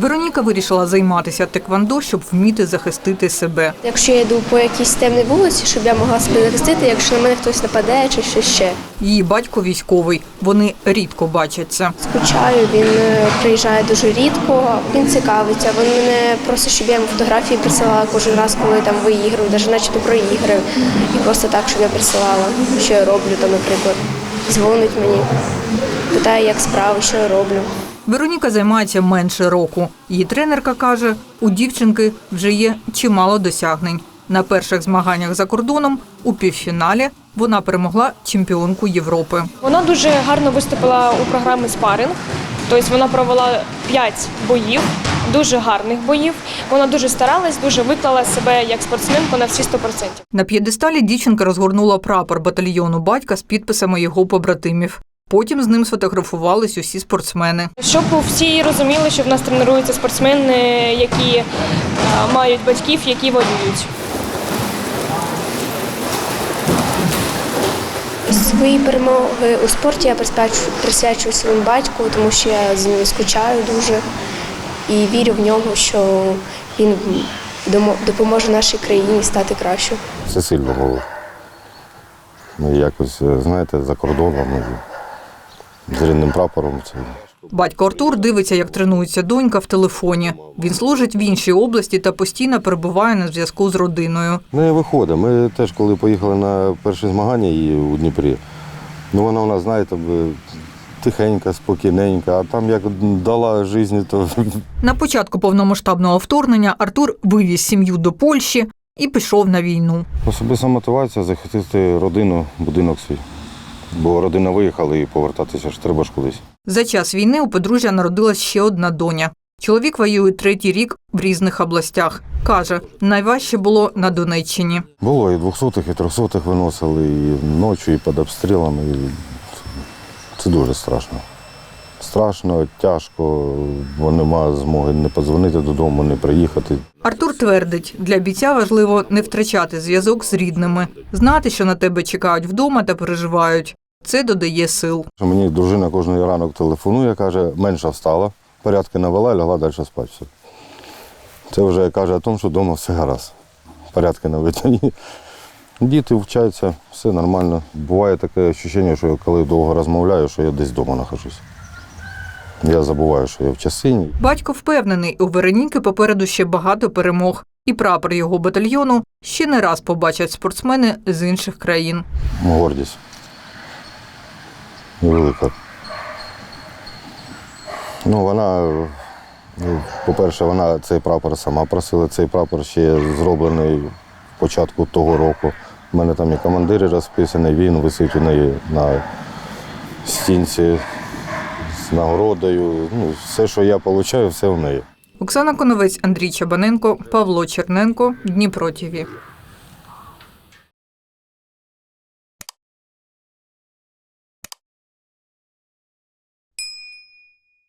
Вероніка вирішила займатися теквандо, щоб вміти захистити себе. Якщо я йду по якійсь темній вулиці, щоб я могла себе захистити, якщо на мене хтось нападе чи щось ще. Її батько військовий. Вони рідко бачаться. Скучаю, він е, приїжджає дуже рідко, він цікавиться. Він мене просить, щоб я йому фотографії присилала кожен раз, коли там виіграю, навіть начебто проіграю. І просто так, щоб я присилала, що я роблю там, наприклад. Дзвонить мені, питає, як справи, що я роблю. Вероніка займається менше року. Її тренерка каже, у дівчинки вже є чимало досягнень. На перших змаганнях за кордоном у півфіналі вона перемогла чемпіонку Європи. Вона дуже гарно виступила у програмі спаринг. Тобто вона провела 5 боїв, дуже гарних боїв. Вона дуже старалась, дуже виклала себе як спортсменку на всі 100%. На п'єдесталі дівчинка розгорнула прапор батальйону батька з підписами його побратимів. Потім з ним сфотографувались усі спортсмени. Щоб всі розуміли, що в нас тренуються спортсмени, які е, мають батьків, які воюють. Свої перемоги у спорті я присвячую, своєму батьку, тому що я з ним скучаю дуже і вірю в нього, що він допоможе нашій країні стати кращою. Це сильно було. Ну, якось, е, знаєте, за кордоном і з рідним прапором. Батько Артур дивиться, як тренується донька в телефоні. Він служить в іншій області та постійно перебуває на зв'язку з родиною. не виходить. Ми теж, коли поїхали на перші змагання її у Дніпрі, ну вона у нас, знаєте, тихенька, спокійненька, а там як дала житті, то На початку повномасштабного вторгнення Артур вивіз сім'ю до Польщі і пішов на війну. особиста мотивація захистити родину, будинок свій. Бо родина виїхала і повертатися ж треба ж кудись. За час війни у подружжя народилась ще одна доня. Чоловік воює третій рік в різних областях. Каже, найважче було на Донеччині. Було і 200-х, і 300-х виносили, і ночі, і під обстрілами. І це дуже страшно. Страшно, тяжко, бо нема змоги не подзвонити додому, не приїхати. Артур твердить, для бійця важливо не втрачати зв'язок з рідними, знати, що на тебе чекають вдома та переживають. Це додає сил. Мені дружина кожен ранок телефонує, каже, менша встала, порядки навела, лягла далі спати. Це вже каже о тому, що вдома все гаразд. Порядки наведені. Діти вчаться, все нормально. Буває таке відчуття, що я коли довго розмовляю, що я десь вдома нахожусь. Я забуваю, що я в часині. Батько впевнений, у Вероніки попереду ще багато перемог, і прапор його батальйону ще не раз побачать спортсмени з інших країн. Гордість. Велика. Ну, вона, ну, по-перше, вона цей прапор сама просила. Цей прапор ще зроблений початку того року. У мене там і командири розписані, він висить у неї на стінці з нагородою. Ну, все, що я отримую, все в неї. Оксана Коновець, Андрій Чабаненко, Павло Черненко, Дніпро ТІВІ.